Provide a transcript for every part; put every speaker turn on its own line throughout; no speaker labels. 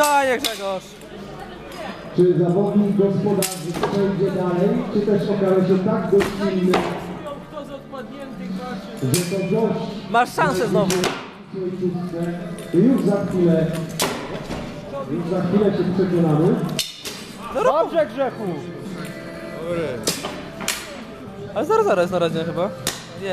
Spokojnie Grzegorz.
Czy zawodnik gospodarzy przejdzie dalej, czy też okaże się tak gościnny, że to gość
Masz szansę znowu.
już za chwilę, już za chwilę się przekonamy.
No.
Dobrze Grzechu!
Ale zaraz, zaraz na razie chyba. Nie.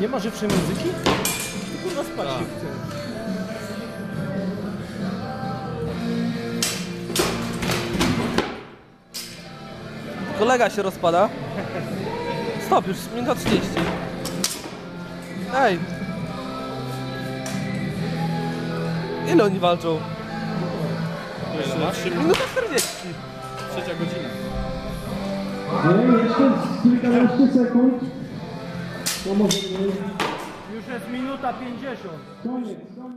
Nie ma żywszej muzyki? To kurwa spać się chce.
Kolega się rozpada. Stop, już minuta 30. Ej! Ile oni walczą? Minuta 40.
Trzecia godzina.
Nie, jeszcze z kilkanaście sekund. No może.
Już jest minuta 50.
Koniec, koniec.